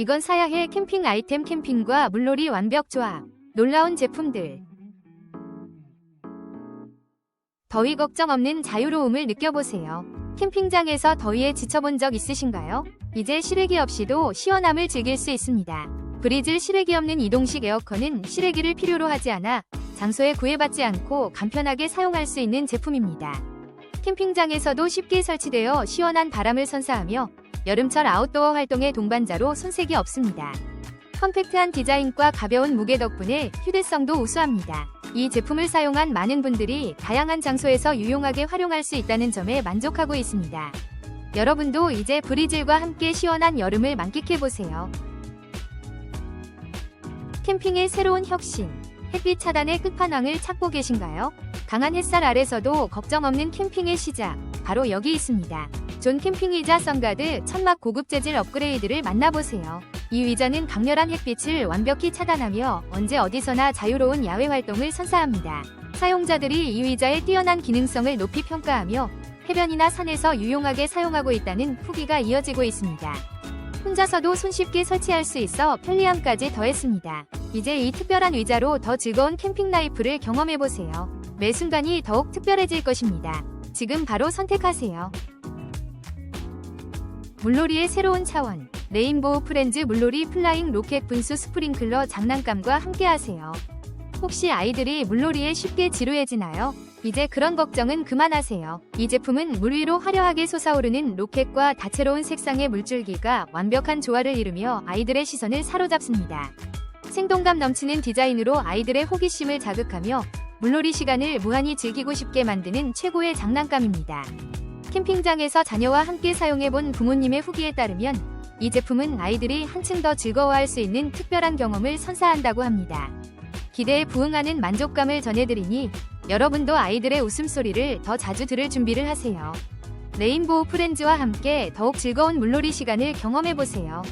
이건 사야 해 캠핑 아이템 캠핑과 물놀이 완벽 조합. 놀라운 제품들. 더위 걱정 없는 자유로움을 느껴보세요. 캠핑장에서 더위에 지쳐본 적 있으신가요? 이제 실외기 없이도 시원함을 즐길 수 있습니다. 브리즐 실외기 없는 이동식 에어컨은 실외기를 필요로 하지 않아 장소에 구애받지 않고 간편하게 사용할 수 있는 제품입니다. 캠핑장에서도 쉽게 설치되어 시원한 바람을 선사하며 여름철 아웃도어 활동의 동반자로 손색이 없습니다. 컴팩트한 디자인과 가벼운 무게 덕분에 휴대성도 우수합니다. 이 제품을 사용한 많은 분들이 다양한 장소에서 유용하게 활용할 수 있다는 점에 만족하고 있습니다. 여러분도 이제 브리즐과 함께 시원한 여름을 만끽해보세요. 캠핑의 새로운 혁신, 햇빛 차단의 끝판왕을 찾고 계신가요? 강한 햇살 아래서도 걱정 없는 캠핑의 시작, 바로 여기 있습니다. 존 캠핑 의자 선가드 천막 고급 재질 업그레이드를 만나보세요. 이 의자는 강렬한 햇빛을 완벽히 차단하며 언제 어디서나 자유로운 야외 활동을 선사합니다. 사용자들이 이 의자의 뛰어난 기능성을 높이 평가하며 해변이나 산에서 유용하게 사용하고 있다는 후기가 이어지고 있습니다. 혼자서도 손쉽게 설치할 수 있어 편리함까지 더했습니다. 이제 이 특별한 의자로 더 즐거운 캠핑 라이프를 경험해보세요. 매 순간이 더욱 특별해질 것입니다. 지금 바로 선택하세요. 물놀이의 새로운 차원. 레인보우 프렌즈 물놀이 플라잉 로켓 분수 스프링클러 장난감과 함께하세요. 혹시 아이들이 물놀이에 쉽게 지루해지나요? 이제 그런 걱정은 그만하세요. 이 제품은 물 위로 화려하게 솟아오르는 로켓과 다채로운 색상의 물줄기가 완벽한 조화를 이루며 아이들의 시선을 사로잡습니다. 생동감 넘치는 디자인으로 아이들의 호기심을 자극하며 물놀이 시간을 무한히 즐기고 싶게 만드는 최고의 장난감입니다. 캠핑장에서 자녀와 함께 사용해본 부모님의 후기에 따르면 이 제품은 아이들이 한층 더 즐거워할 수 있는 특별한 경험을 선사한다고 합니다. 기대에 부응하는 만족감을 전해드리니 여러분도 아이들의 웃음소리를 더 자주 들을 준비를 하세요. 레인보우 프렌즈와 함께 더욱 즐거운 물놀이 시간을 경험해보세요.